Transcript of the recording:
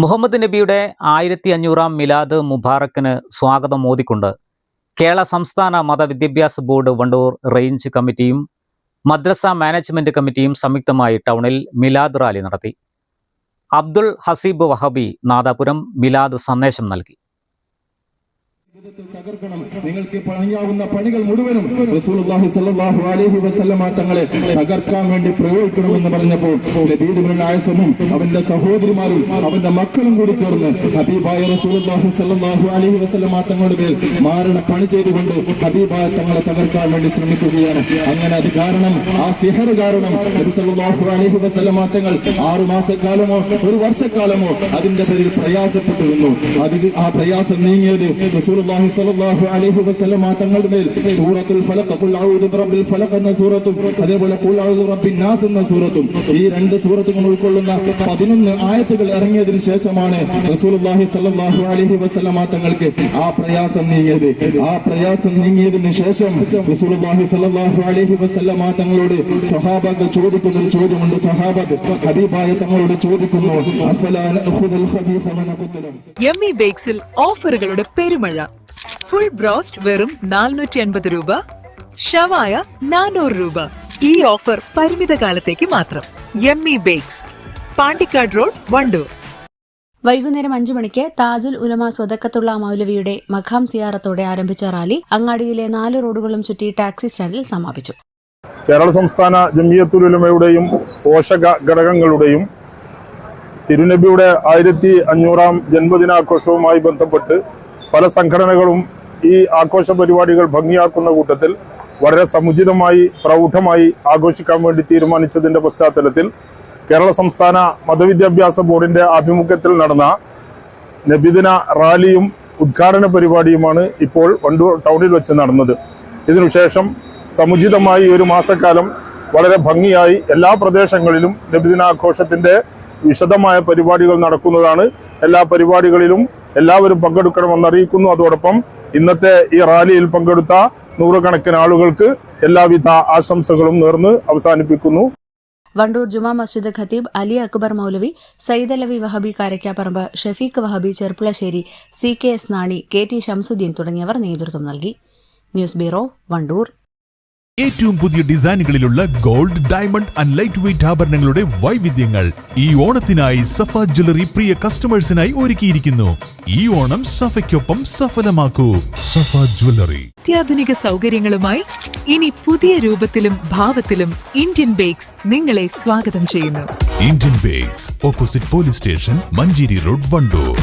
മുഹമ്മദ് നബിയുടെ ആയിരത്തി അഞ്ഞൂറാം മിലാദ് മുബാറക്കിന് സ്വാഗതം ഓതിക്കൊണ്ട് കേരള സംസ്ഥാന മതവിദ്യാഭ്യാസ ബോർഡ് വണ്ടൂർ റേഞ്ച് കമ്മിറ്റിയും മദ്രസ മാനേജ്മെന്റ് കമ്മിറ്റിയും സംയുക്തമായി ടൗണിൽ മിലാദ് റാലി നടത്തി. അബ്ദുൾ ഹസീബ് വഹബി നാദാപുരം മിലാദ് സന്ദേശം നൽകി. തകർക്കണം. നിങ്ങൾക്ക് പണിയാവുന്ന പണികൾ മുഴുവനും റസൂലുള്ളാഹി സ്വല്ലല്ലാഹു അലൈഹി വസല്ലമ തങ്ങളെ തകർക്കാൻ വേണ്ടി പ്രയോഗിക്കണമെന്ന് പറഞ്ഞപ്പോൾ ആയസമും അവന്റെ സഹോദരിമാരും അവന്റെ മക്കളും കൂടി ചേർന്ന് ഹബീബായ റസൂലുള്ളാഹി സ്വല്ലല്ലാഹു അലൈഹി വസല്ലമ തങ്ങളുടെ മേൽ മാരണ പണി ചെയ്തുകൊണ്ട് ഹബീബായ തങ്ങളെ തകർക്കാൻ വേണ്ടി ശ്രമിക്കുകയാണ്. അങ്ങനെ അത് കാരണം ആ സിഹർ കാരണം നബി സല്ലല്ലാഹു അലൈഹി വസല്ലമ തങ്ങൾ ആറു മാസക്കാലമോ ഒരു വർഷക്കാലമോ അതിന്റെ പേരിൽ പ്രയാസപ്പെട്ടിരുന്നു. അതിൽ ആ പ്രയാസം നീങ്ങിയത് റസൂലുള്ളാഹി സ്വല്ലല്ലാഹു അലൈഹി വസല്ലമ തങ്ങളുടെ മേൽ സൂറത്തുൽ ഫലഖ് ഖുൽ ഔദു ബിറബ്ബിൽ ഫലഖ് എന്ന സൂറത്തും അതേപോലെ ഖുൽ ഔദു ബിറബ്ബിൻ നാസ് എന്ന സൂറത്തും ഈ രണ്ട് സൂറത്തുകൾ ഉൾക്കൊള്ളുന്ന പതിനൊന്ന് ആയത്തുകൾ ഇറങ്ങിയതിനു ശേഷമാണ് റസൂലുള്ളാഹി സ്വല്ലല്ലാഹു അലൈഹി വസല്ലമ തങ്ങൾക്ക് ആ പ്രയാസം നീങ്ങിയത്. ആ പ്രയാസം നീങ്ങിയതിനു ശേഷം റസൂലുള്ളാഹി സ്വല്ലല്ലാഹു അലൈഹി വസല്ലമ തങ്ങളോട് സഹാബകൾ ചോദിക്കുന്ന ഒരു ചോദ്യമുണ്ട്. സഹാബത്ത് ഹബീബായ തങ്ങളോട് ചോദിക്കുന്നു വനഖുദുലം യമ്മി ബേക്സിൽ ഓഫറുകളുടെ പെരുമഴ. ഫുൾ ബ്രോസ്റ്റ് വെറും നാനൂറ്റി അൻപത് രൂപ. ഷവായ നാനൂറ് രൂപ. ഈ ഓഫർ പരിമിത കാലത്തേക്ക് മാത്രം. Yummy bakes Pandikkad road Wandoor. വൈകുന്നേരം അഞ്ചു മണിക്ക് താജുൽ ഉലമ സ്വതക്കത്തുള്ള മൗലവിയുടെ മഖാം സിയാറത്തോടെ ആരംഭിച്ച റാലി അങ്ങാടിയിലെ നാല് റോഡുകളും ചുറ്റി ടാക്സി സ്റ്റാൻഡിൽ സമാപിച്ചു. കേരള സംസ്ഥാന ജമിയത്തുലുലമയുടെയും പോഷക ഘടകങ്ങളുടെയും തിരുനബിയുടെ ആയിരത്തി അഞ്ഞൂറാം ജന്മദിനാഘോഷവുമായി ബന്ധപ്പെട്ട് പല സംഘടനകളും ഈ ആഘോഷ പരിപാടികൾ ഭംഗിയാക്കുന്ന കൂട്ടത്തിൽ വളരെ സമുചിതമായി പ്രൗഢമായി ആഘോഷിക്കാൻ വേണ്ടി തീരുമാനിച്ചതിന്റെ പശ്ചാത്തലത്തിൽ കേരള സംസ്ഥാന മതവിദ്യാഭ്യാസ ബോർഡിന്റെ ആഭിമുഖ്യത്തിൽ നടന്ന നബിദിന റാലിയും ഉദ്ഘാടന പരിപാടിയുമാണ് ഇപ്പോൾ വണ്ടൂർ ടൗണിൽ വെച്ച് നടന്നത്. ഇതിനുശേഷം സമുചിതമായി ഒരു മാസക്കാലം വളരെ ഭംഗിയായി എല്ലാ പ്രദേശങ്ങളിലും നബിദിനാഘോഷത്തിന്റെ വിശദമായ പരിപാടികൾ നടക്കുന്നതാണ്. എല്ലാ പരിപാടികളിലും എല്ലാവരും പങ്കെടുക്കണമെന്ന് അറിയിക്കുന്നു. അതോടൊപ്പം ഇന്നത്തെ ഈ റാലിയിൽ പങ്കെടുത്ത നൂറുകണക്കിന് ആളുകൾക്ക് എല്ലാവിധ ആശംസകളും നേർന്ന് അവസാനിപ്പിക്കുന്നു. വണ്ടൂർ ജുമാ മസ്ജിദ് ഖത്തീബ് അലി അക്ബർ മൗലവി Sayyidalavi Wahabi Karakkaparamba Shafeeq Wahabi Cherpulassery C K S Nani K T Shamsuddin തുടങ്ങിയവർ നേതൃത്വം നൽകി. News bureau Wandoor. ഏറ്റവും പുതിയ ഡിസൈനുകളിലുള്ള gold diamond and light weight ആഭരണങ്ങളുടെ വൈവിധ്യങ്ങൾ ഈ ഓണത്തിനായി സഫ ജ്വല്ലറി പ്രിയ കസ്റ്റമേഴ്സിനായി ഒരുക്കിയിരിക്കുന്നു. ഈ ഓണം സഫയ്ക്കൊപ്പം സഫലമാക്കൂ. സഫ ജ്വല്ലറി. അത്യാധുനിക സൗകര്യങ്ങളുമായി ഇനി പുതിയ രൂപത്തിലും ഭാവത്തിലും ഇന്ത്യൻ ബേക്സ് നിങ്ങളെ സ്വാഗതം ചെയ്യുന്നു. Indian bakes opposite police station Manjeri road Wandoor.